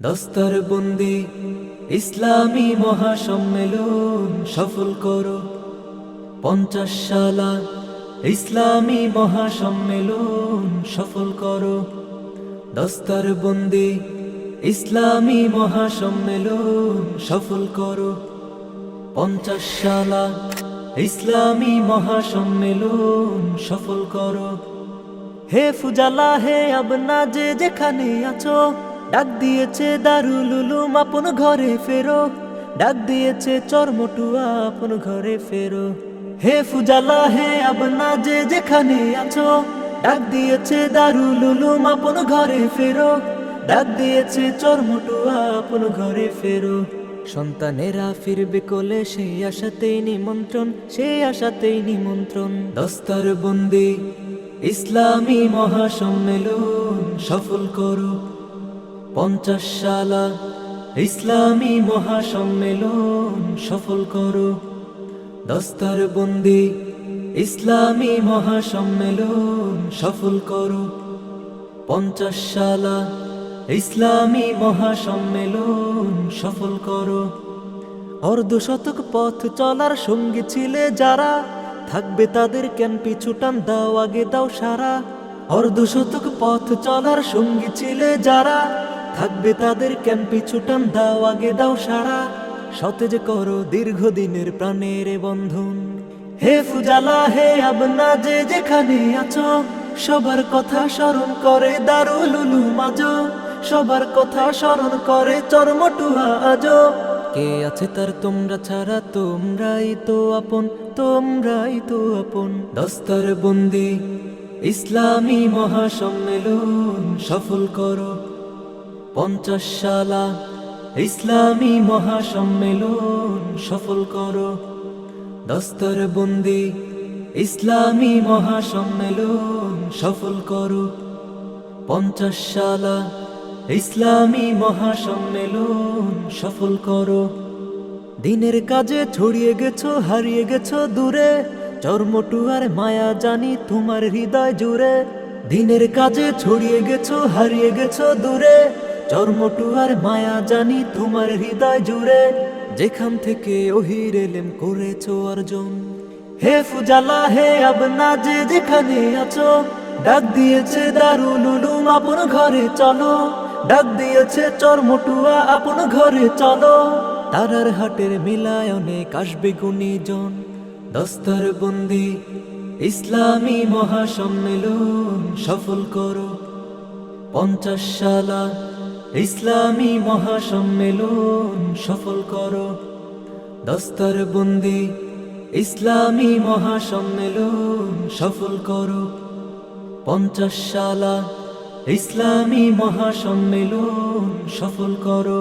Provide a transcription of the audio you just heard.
দস্তর বন্দি ইসলামী মহাসম্মেলন সফল করো। পঞ্চাশ সালা ইসলামী মহাসম্মেলন সফল করো। দস্তর বন্দি ইসলামী মহাসম্মেলন সফল করো। পঞ্চাশ সালা ইসলামী মহাসম্মেলন সফল করো। হে ফুজালা, হে আবনা যে যেখানে আছো ডাক দিয়েছে দারুল উলুম আপন ঘরে ফেরো। ডাক দিয়েছে চরমটুয়া, আপন ঘরে ফেরো। হে ফুজালা, হে আবনা, যে যেখানে আছো। ডাক দিয়েছে দারুল উলুম আপন ঘরে ফেরো। ডাক দিয়েছে চরমটুয়া, আপন ঘরে ফেরো। সন্তানেরা ফিরবে কোলে, সেই আশাতেই নিমন্ত্রণ, সেই আশাতেই নিমন্ত্রণ। দস্তার বন্দি ইসলামী মহাসম্মেলন সফল করো পঞ্চাশ সালা ইসলামী মহাসম্মেলন সফল করো। দস্তার বন্দি ইসলামী মহাসম্মেলন সফল করো। পঞ্চাশ সালা ইসলামী মহাসম্মেলন সফল করো। অর্ধ শতক পথ চলার সঙ্গী ছিলে যারা, থাকবে তাদের কেন পিছুটান দাও, আগে দাও সারা। অর্ধ শতক পথ চলার সঙ্গী ছিলে যারা থাকবে তাদের কেন পিছুটান দাও, আগে দাও সারা সতেজ করো দীর্ঘদিনের প্রাণের বন্ধন। হে ফুজালা, হে আবনা, যে যেখানে আছো, সবার কথা স্মরণ করে দারুল উলুম সবার কথা স্মরণ করে চরমটুয়া আজো। কে আছে তার তোমরা ছাড়া, তোমরাই তো আপন, তোমরাই তো আপন। দস্তর বন্দি ইসলামী মহাসম্মেলন সফল করো। পঞ্চাশ সালা ইসলামী মহাসম্মেলন সফল করো। দস্তর বন্দি ইসলামী মহাসম্মেলন সফল করো। পঞ্চাশ সালা ইসলামী মহাসম্মেলন সফল করো। দিনের কাজে ছড়িয়ে গেছো, হারিয়ে গেছো দূরে। চর্মটুয়ার মায়া জানি তোমার হৃদয় জুড়ে। দিনের কাজে ছড়িয়ে গেছো, হারিয়ে গেছো দূরে। চর্মটুয়ার মায়া জানি তোমার হৃদয় জুড়ে, যেখান থেকে ওহির এলেম করেছ অর্জন। হে ফুজালা, হে আবনা, যে যেখানে আছো, ডাক দিয়েছে দারুল উলুম আপন ঘরে চলো। ডাক দিয়েছে চরমটুয়া আপন ঘরে চলো। তারার হাটের মিলায়নে কাশবে গুণীজন। দস্তর বন্দি, ইসলামী মহাসম্মেলন সফল করো। পঞ্চাশ সালা ইসলামী মহাসম্মেলন সফল করো। দস্তর বন্দি ইসলামী মহাসম্মেলন সফল করো। পঞ্চাশ সালা ইসলামী মহাসম্মেলন সফল করো।